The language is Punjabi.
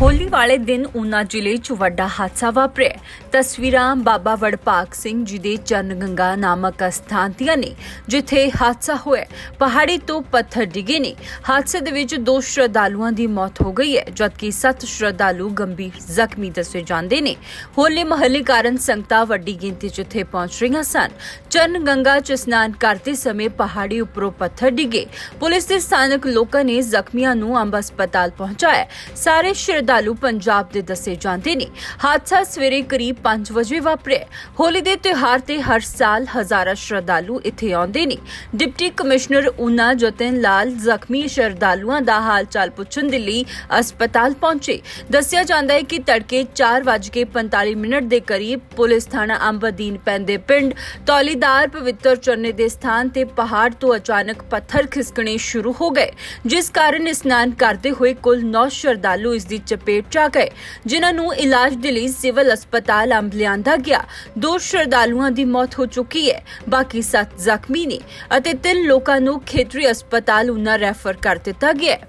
ਹੋਲੀ ਵਾਲੇ ਦਿਨ ਉਨਾ ਜ਼ਿਲ੍ਹੇ 'ਚ ਵੱਡਾ ਹਾਦਸਾ ਵਾਪਰਿਆ ਤਸਵੀਰਾਂ ਬਾਬਾ ਵੜਪਾਕ ਸਿੰਘ ਜੀ ਦੇ ਚਰਨ ਗੰਗਾ ਨਾਮਕ ਅਸਥਾਨ ਦੀਆਂ ਨੇ, ਜਿੱਥੇ ਹਾਦਸਾ ਹੋਇਆ ਪਹਾੜੀ ਤੋਂ ਪੱਥਰ ਡਿੱਗੇ ਨੇ। ਹਾਦਸੇ ਦੇ ਵਿੱਚ ਦੋ ਸ਼ਰਧਾਲੂਆਂ ਦੀ ਮੌਤ ਹੋ ਗਈ ਹੈ, ਜਦਕਿ ਸੱਤ ਸ਼ਰਧਾਲੂ ਗੰਭੀਰ ਜ਼ਖਮੀ ਦੱਸੇ ਜਾਂਦੇ ਨੇ। ਹੋਲੇ ਮਹੱਲੇ ਕਾਰਨ ਸੰਗਤਾਂ ਵੱਡੀ ਗਿਣਤੀ 'ਚ ਇੱਥੇ ਪਹੁੰਚ ਰਹੀਆਂ ਸਨ। ਚਰਨ ਗੰਗਾ 'ਚ ਇਸ਼ਨਾਨ ਕਰਦੇ ਸਮੇਂ ਪਹਾੜੀ ਉੱਪਰੋਂ ਪੱਥਰ ਡਿੱਗੇ। ਪੁਲਿਸ ਤੇ ਸਥਾਨਕ ਲੋਕਾਂ ਨੇ ਜ਼ਖਮੀਆਂ ਨੂੰ ਅੰਬ ਹਸਪਤਾਲ ਪਹੁੰਚਾਇਆ ਸਾਰੇ ਸ਼ਰਧਾਲੂ ਪੰਜਾਬ ਦੇ ਦੱਸੇ ਜਾਂਦੇ ਨੇ। ਹਾਦਸਾ ਸਵੇਰੇ ਕਰੀਬ 5 ਵਜੇ ਵਾਪਰਿਆ ਹੋਲੀ ਦੇ ਤਿਉਹਾਰ ਤੇ ਹਰ ਸਾਲ ਹਜ਼ਾਰਾਂ ਸ਼ਰਧਾਲੂ ਇੱਥੇ ਆਉਂਦੇ ਨੇ। ਡਿਪਟੀ ਕਮਿਸ਼ਨਰ ਉਨਾ ਜਤਨ ਲਾਲ ਜ਼ਖਮੀ ਸ਼ਰਧਾਲੂਆਂ ਦਾ ਹਾਲ ਚਾਲ ਪੁੱਛਣ ਦੇ ਲਈ ਹਸਪਤਾਲ ਪਹੁੰਚੇ। ਦੱਸਿਆ ਜਾਂਦਾ ਹੈ ਕਿ ਤੜਕੇ 4:45 ਮਿੰਟ ਦੇ ਕਰੀਬ ਪੁਲਿਸ ਥਾਣਾ ਅੰਬ ਅਧੀਨ ਪੈਂਦੇ ਪਿੰਡ ਤੌਲੀਦਾਰ ਪਵਿੱਤਰ ਚਰਨੇ ਦੇ ਸਥਾਨ ਤੇ ਪਹਾੜ ਤੋਂ ਅਚਾਨਕ ਪੱਥਰ ਖਿਸਕਣੇ ਸ਼ੁਰੂ ਹੋ ਗਏ, ਜਿਸ ਕਾਰਨ ਇਸ਼ਨਾਨ ਕਰਦੇ ਹੋਏ ਕੁੱਲ 9 ਸ਼ਰਧਾਲੂ ਇਸ ਦੀ ਚਪੇਟ 'ਚ ਆ ਗਏ, ਜਿਨ੍ਹਾਂ ਨੂੰ ਇਲਾਜ ਦੇ ਲਈ ਸਿਵਲ ਹਸਪਤਾਲ ਅੰਬ ਲਿਆਂਦਾ ਗਿਆ। ਦੋ ਸ਼ਰਧਾਲੂਆਂ ਦੀ ਮੌਤ ਹੋ ਚੁੱਕੀ ਹੈ, ਬਾਕੀ 7 ਜ਼ਖਮੀ ਨੇ ਅਤੇ ਤਿੰਨ ਲੋਕਾਂ ਨੂੰ ਖੇਤਰੀ ਹਸਪਤਾਲ ਉਨਾ ਰੈਫਰ ਕਰ ਦਿੱਤਾ ਗਿਆ ਹੈ।